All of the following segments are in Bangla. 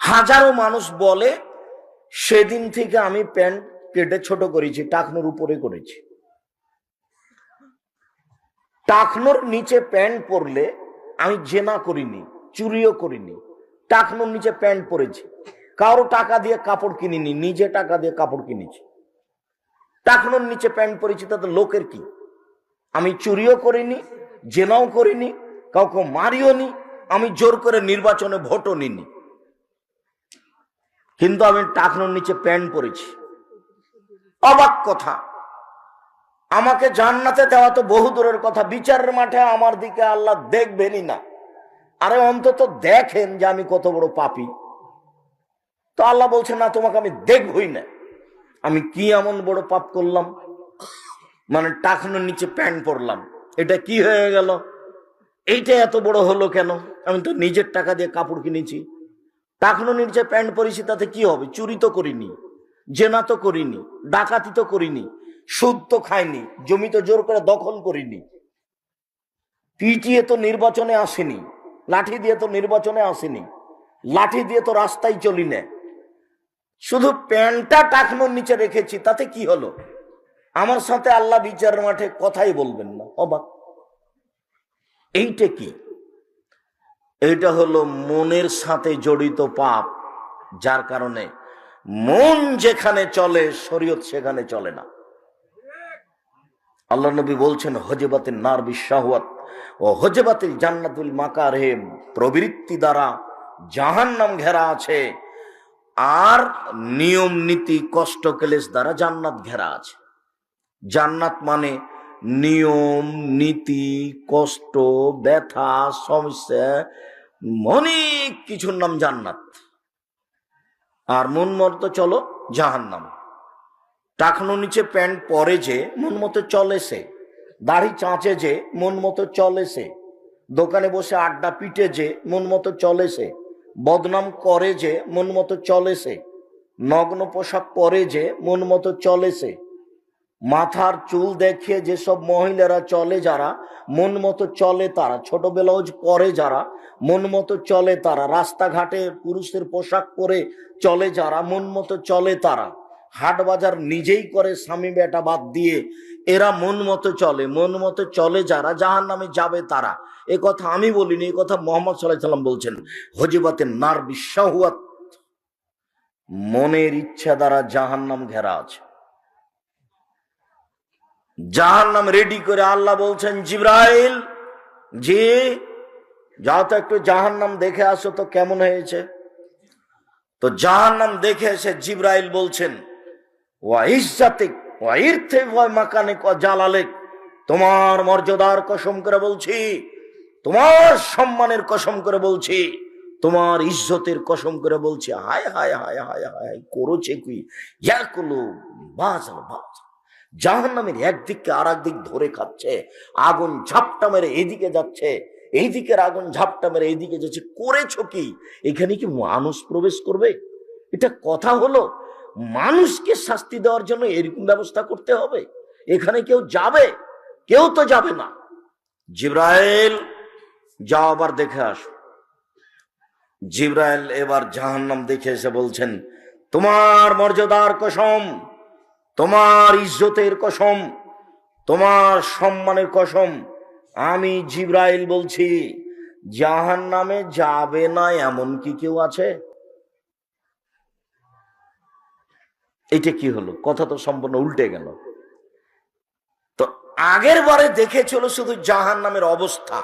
হাজারো মানুষ বলে, সেদিন থেকে আমি প্যান্ট কেটে ছোট করেছি, টাকনোর উপরে করেছি। টাকনোর নিচে প্যান্ট পরলে আমি জেনা করিনি, চুরিও করিনি, টাকনোর নিচে প্যান্ট পরেছি। কারও টাকা দিয়ে কাপড় কিনিনি, নিজে টাকা দিয়ে কাপড় কিনেছি। টাকনোর নিচে প্যান্ট পরেছি, তাতে লোকের কি? আমি চুরিও করিনি জেনাও করিনি, কাউকে মারিও নি আমি জোর করে নির্বাচনে ভোটও নিনি কিন্তু আমি টাকনোর নিচে প্যান্ট পরেছি। অবাক কথা। আমাকে জান্নাতে দেওয়া তো বহু দূরের কথা। বিচারের মাঠে আমার দিকে আল্লাহ দেখবেনই না। আরে অন্তত দেখেন যে আমি কত বড় পাপি। তো আল্লাহ বলছে, না, তোমাকে আমি দেখবই না। আমি কি এমন বড় পাপ করলাম? মানে টাকনোর নিচে প্যান্ট পরলাম। এটা কি হয়ে গেল? এইটা এত বড় হলো কেন? আমি তো নিজের টাকা দিয়ে কাপড় কিনেছি। টাকনো নিচে প্যান্ট পরেছি, তাতে কি হবে? চুরি তো করিনি, জেনা তো করিনি, ডাকাতি তো করিনি, সুদ তো খাইনি, জমি তো জোর করে দখল করিনি। পিটিয়ে তো নির্বাচনে আসেনি, লাঠি দিয়ে তো নির্বাচনে আসেনি, লাঠি দিয়ে তো রাস্তায় চলি না। শুধু প্যান্টটা টাকনোর নিচে রেখেছি, তাতে কি হলো? আমার সাথে আল্লাহ বিচার মাঠে কথাই বলবেন না, অবাক। এইটা কি? এইটা হলো মনের সাথে জড়িত পাপ, যার কারণে মন যেখানে চলে, শরীয়ত সেখানে চলে না। আল্লাহ নবী বলছেন, হজেবাতের নার বিশ্বাহাত ও হজেবাতিল জান্নাতুল মাকার হে প্রবৃত্তি দ্বারা জাহান নাম ঘেরা আছে আর নিয়ম নীতি কষ্ট কেলেস দ্বারা জান্নাত ঘেরা আছে। জান্নাত মানে নিয়ম, নীতি, কষ্ট, ব্যথা, সমস্যা, অনেক কিছুর নাম জান্নাত। আর মন মতো চলো জাহান্নাম। টাকনো নিচে প্যান্ট পরে যে মন মতো চলে সে। দাড়ি চাঁচে যে মন মতো চলে সে। দোকানে বসে আড্ডা পিটে যে মন মতো চলে সে। বদনাম করে যে মন মতো চলে সে। নগ্ন পোশাক পরে যে মন মতো চলে সে। মাথার চুল দেখিয়ে যেসব মহিলারা চলে যারা, মন মতো চলে তারা, ছোট ব্লাউজ পরে যারা, মন মতো চলে তারা, রাস্তাঘাটে পুরুষের পোশাক পরে চলে যারা, মন মতো চলে তারা। হাট বাজার নিজেই করে স্বামী বেটা বাদ দিয়ে এরা মন মতো চলে, মন মতো চলে যারা জাহান নামে যাবে তারা। এ কথা আমি বলিনি, এ কথা মোহাম্মদ সাল্লাহ সাল্লাম বলছেন। হজিবাতের নার বিশ্বাহুয়াত মনের ইচ্ছা দ্বারা জাহান নাম ঘেরা আছে। জাহান নাম রেডি করে আল্লাহ বলছেন, জিব্রাইল, জি, যাও তো একটু জাহান নাম দেখে আসো তো কেমন হয়েছে? তো জাহান নাম দেখে এসে জিব্রাইল বলছেন জালালিক, তোমার মর্যাদার কসম করে বলছি, তোমার সম্মানের কসম করে বলছি, তোমার ইজ্জতের কসম করে বলছি, হায় হায় হায় হায় হায়, করেছে কি? ইয়াকুলু, বাজাল বাজ জাহান নামের একদিককে আর একদিক ধরে খাচ্ছে, আগুন ঝাপটা মেরে এদিকে যাচ্ছে এই দিকের আগুন ঝাপটা মেরে এইদিকে যাচ্ছে, করেছ কি? এখানে কি মানুষ প্রবেশ করবে? এটা কথা হলো, মানুষকে শাস্তি দেওয়ার জন্য এরকম ব্যবস্থা করতে হবে। এখানে কেউ যাবে? কেউ তো যাবে না। জিব্রাইল, যাও আবার দেখে আসো। জিব্রাইল এবার জাহান্নাম দেখে এসে বলছেন, তোমার মর্যাদার কসম তোমার ইজ্জতের কসম, তোমার সম্মানের কসম, আমি জিব্রাইল বলছি জাহান নামে যাবে না এমন কি কেউ আছে? এটা কি হলো? কথা তো সম্পূর্ণ উল্টে গেল। তো আগের বারে দেখেছিল শুধু জাহান নামের অবস্থা,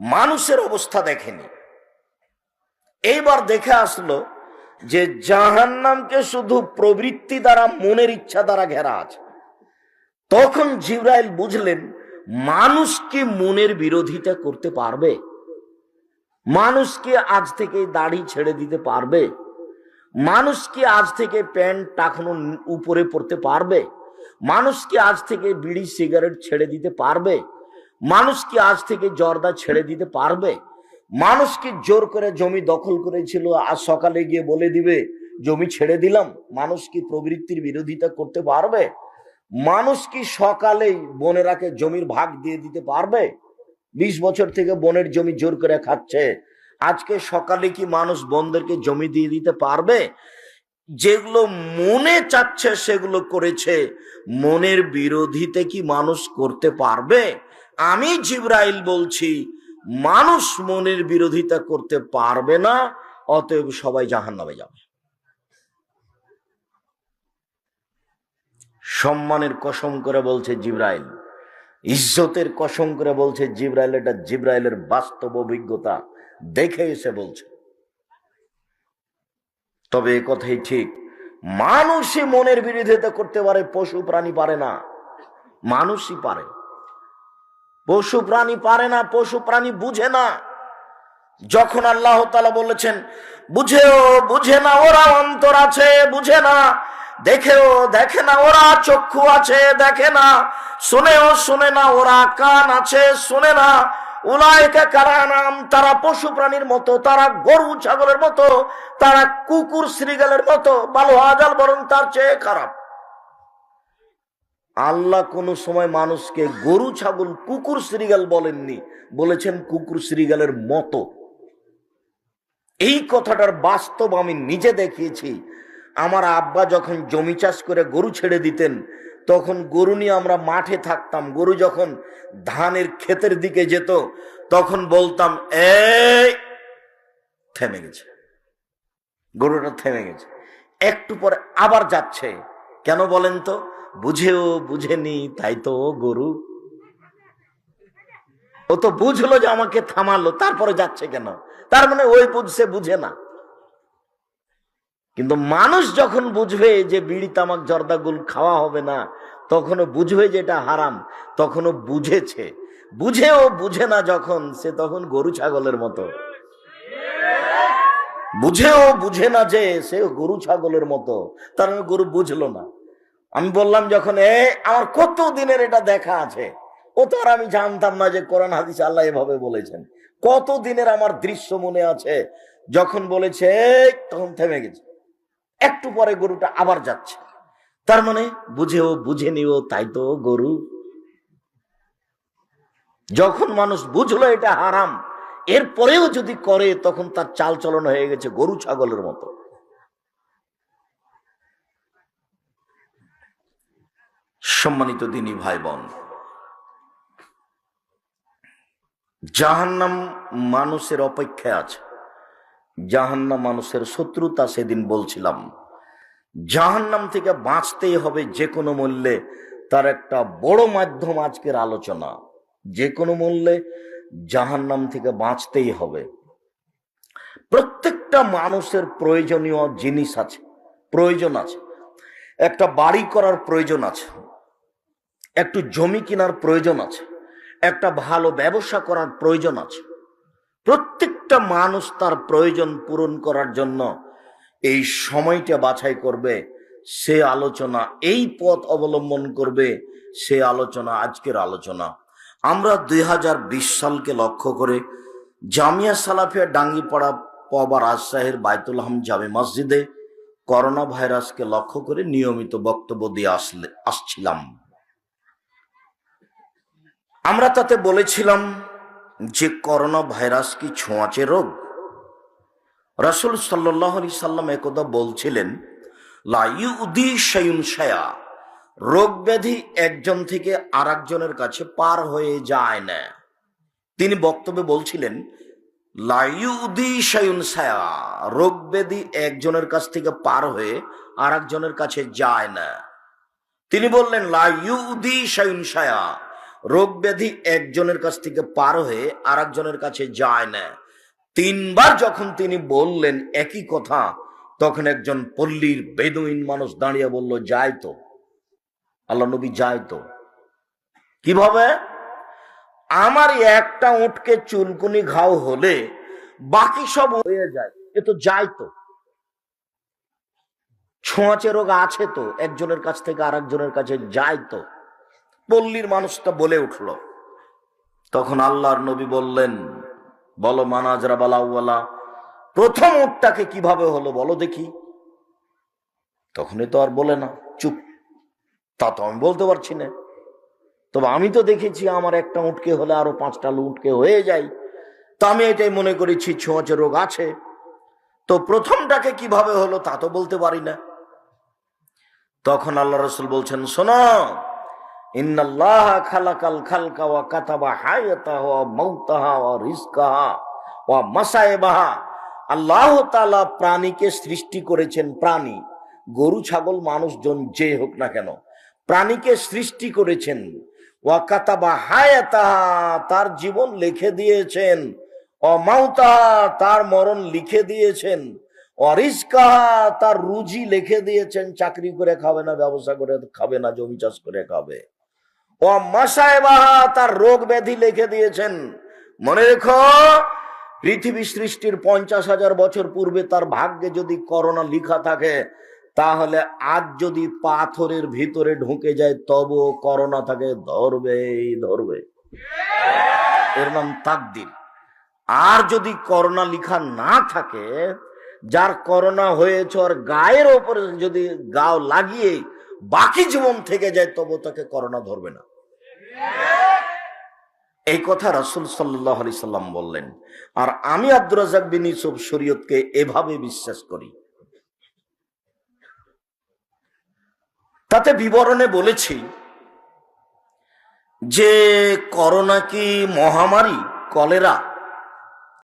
মানুষের অবস্থা দেখেনি। এইবার দেখে আসলো যে জাহান নামকে শুধু প্রবৃত্তি দ্বারা, মনের ইচ্ছা দ্বারা ঘেরা আছে। তখন জিব্রাইল বুঝলেন, মানুষ কি মনের বিরোধিতা করতে পারবে? মানুষ কি আজ থেকে দাড়ি ছেড়ে দিতে পারবে? মানুষ কি আজ থেকে প্যান্ট টাকানো উপরে পড়তে পারবে? মানুষ কি আজ থেকে বিড়ি সিগারেট ছেড়ে দিতে পারবে? মানুষ কি আজ থেকে জর্দা ছেড়ে দিতে পারবে? মানুষ কি জোর করে জমি দখল করেছিল, আজ সকালে গিয়ে বলে দিবে, জমি ছেড়ে দিলাম, মানুষ কি প্রবৃত্তির বিরোধিতা করতে পারবে? মানুষ কি সকালেই বোনেরাকে জমির ভাগ দিয়ে দিতে পারবে? বিশ বছর থেকে বোনের জমি জোর করে খাচ্ছে, আজকে সকালে কি মানুষ বোনদেরকে জমি দিয়ে দিতে পারবে? যেগুলো মনে চাচ্ছে সেগুলো করেছে, মনের বিরোধীতে কি মানুষ করতে পারবে? আমি জিব্রাইল বলছি মানুষ মনের বিরোধিতা করতে পারবে না, অতএব সবাই জাহান নামে যাবে। সম্মানের কসম করে বলছে জিব্রাইল, ইজ্জতের কসম করে বলছে জিব্রাইল, এটা জিব্রাইলের বাস্তব অভিজ্ঞতা দেখে এসে বলছে। তবে এ কথাই ঠিক, মানুষই মনের বিরোধিতা করতে পারে, পশু প্রাণী পারে না, মানুষই পারে। পশু প্রাণী পারে না, পশু প্রাণী বুঝে না। যখন আল্লাহ তালা বলেছেন, বুঝেও বুঝে না, ওরা অন্তর আছে, বুঝে না। দেখেও দেখে না, ওরা চক্ষু আছে, দেখে না। শুনেও শুনে না, ওরা কান আছে, শুনে না। তারা পশু প্রাণীর মতো, তারা গরু ছাগলের মতো, তারা কুকুর শ্রীগালের মতো ভালো আজাল বরং তার চেয়ে খারাপ। আল্লাহ কোন সময় মানুষকে গরু, ছাগল, কুকুর, শ্রীগাল বলেননি। বলেছেন কুকুর, শ্রীগালের মতো। এই কথাটার বাস্তব আমি নিজে দেখিয়েছি। আমার আব্বা যখন জমি চাষ করে গরু ছেড়ে দিতেন, তখন গরু নিয়ে আমরা মাঠে থাকতাম। গরু যখন ধানের ক্ষেতের দিকে যেত, তখন বলতাম, এই, থেমে গেছে। গরুটা থেমে গেছে। একটু পরে আবার যাচ্ছে। কেন বলেন তো? বুঝেও বুঝেনি, তাই তো গরু। ও তো বুঝলো যে আমাকে থামালো, তারপরে যাচ্ছে কেন? তার মানে ওই বুঝছে বুঝে না। কিন্তু মানুষ যখন বুঝবে যে বিড়ি, তামাক জর্দাগুল খাওয়া হবে না, তখনও বুঝবে যে এটা হারাম, তখনও বুঝেছে। বুঝেও বুঝে না যখন, সে তখন গরু ছাগলের মতো। বুঝেও বুঝে না যে সে গরু ছাগলের মতো। তার মানে গরু বুঝলো না। আমি বললাম যখন, এ আমার কত দিনের এটা দেখা আছে? ও তো আর আমি জানতাম না যে কোরআন হাদিস আল্লাহ এভাবে বলেছেন। কত দিনের আমার দৃশ্য মনে আছে? যখন বলেছে তখন থেমে গেছে। একটু পরে গরুটা আবার যাচ্ছে। তার মানে বুঝেও বুঝে নিও, তাই তো গরু। যখন মানুষ বুঝলো এটা হারাম, এরপরেও যদি করে, তখন তার চাল চলন হয়ে গেছে গরু ছাগলের মতো। সম্মানিত দিনী ভাই বোন। জাহান্নাম মানুষের অপেক্ষায় আছে। জাহান্নাম মানুষের শত্রুতা সেদিন বলছিলাম। জাহান্নাম থেকে বাঁচতেই হবে যে কোনো মূল্যে তার একটা বড় মাধ্যম আজকের আলোচনা। যে কোনো মূল্যে জাহান্নাম থেকে বাঁচতেই হবে। প্রত্যেকটা মানুষের প্রয়োজনীয় জিনিস আছে, প্রয়োজন আছে। একটা বাড়ি করার প্রয়োজন আছে। একটু জমি কেনার প্রয়োজন আছে, একটা ভালো ব্যবসা করার প্রয়োজন আছে। প্রত্যেকটা মানুষ তার প্রয়োজন পূরণ করার জন্য এই সময়টা বাছাই করবে, সে আলোচনা, এই পথ অবলম্বন করবে, সে আলোচনা, আজকের আলোচনা। আমরা দুই হাজার বিশ সালকে লক্ষ্য করে জামিয়া সালাফিয়া ডাঙ্গিপাড়া পবা রাজশাহীর বায়তুল হাম জামে মসজিদে করোনা ভাইরাসকে লক্ষ্য করে নিয়মিত বক্তব্য দিয়ে আসলে, আসছিলাম। আমরা তাতে বলেছিলাম যে করোনা ভাইরাস কি ছোঁয়াচে রোগ? রাসুল সাল্লাহ আলি সাল্লাম একদা বলছিলেন লাইউদি রোগ ব্যাধি একজন থেকে আর কাছে পার হয়ে যায় না। তিনি বক্তব্যে বলছিলেন লাইউদি রোগ ব্যাধি একজনের কাছ থেকে পার হয়ে আর কাছে যায় না। তিনি বললেন লাইউদি শায়ুন ছায়া রোগ ব্যাধি একজনের কাছ থেকে পার হয়ে আর কাছে যায় না। তিনবার যখন তিনি বললেন একই কথা, তখন একজন পল্লীর বেদুইন মানুষ দাঁড়িয়ে বলল যায় তো। আল্লাহ নবী যায় তো। কীভাবে? আমার একটা উঠকে চুলকুনি ঘাও হলে বাকি সব হয়ে যায়। এ তো যায় তো। ছোঁয়াচে রোগ আছে তো, একজনের কাছ থেকে আর কাছে যায় তো। পল্লীর মানুষটা বলে উঠল। তখন আল্লাহর নবী বললেন, বলো মানাজরা বালাউওয়ালা প্রথম উটটাকে কীভাবে হলো বলো দেখি। তখনই তো আর বলে না, চুপ, তা তো আমি বলতে পারছি না। তবে আমি তো দেখেছি আমার একটা উটকে হলে আরও পাঁচটা উটকে হয়ে যায়। তো আমি এটাই মনে করেছি, ছোঁয়াচে রোগ আছে। তো প্রথমটাকে কীভাবে হলো তা তো বলতে পারি না। তখন আল্লাহ রসুল বলছেন, শোনো ইন্নাল্লাহ খালাকাল খালকা ওয়া কাতাবা হায়াতাহা ওয়া মাউতাহা ওয়া রিজকাহা ওয়া মাসায়েবাহা। আল্লাহ তাআলা প্রাণীকে সৃষ্টি করেছেন প্রাণী। গরু, ছাগল, মানুষজন যে হোক না কেন, প্রাণীকে সৃষ্টি করেছেন। ওয়া কাতাবা হায়াতাহা, তার জীবন লিখে দিয়েছেন। অমাউতা তার মরণ লিখে দিয়েছেন। অরিস্কা তার রুজি লিখে দিয়েছেন। চাকরি করে খাবে না, ব্যবসা করে খাবে না, জমি চাষ করে খাবে। ও বাহা, তার রোগ ব্যাধি লিখে দিয়েছেন। মনে রেখো, পৃথিবী সৃষ্টির পঞ্চাশ হাজার বছর পূর্বে তার ভাগ্যে যদি করোনা লিখা থাকে, তাহলে আজ যদি পাথরের ভিতরে ঢুকে যায় তবু করোনা তাকে ধরবেই, ধরবে। এর নাম তাকদির। আর যদি করোনা লিখা না থাকে, যার করোনা হয়েছে ওর গায়ের ওপরে যদি গাও লাগিয়ে বাকি জীবন থেকে যায় তবু তাকে করোনা ধরবে না। এই কথা রাসুল সাল্লাহ আলি সাল্লাম বললেন, আর আমি আব্দুর রাজাক বিন ইউসুফ শরীয়তকে এভাবে বিশ্বাস করি। তাতে বিবরণে বলেছি যে করোনা কি মহামারী, কলেরা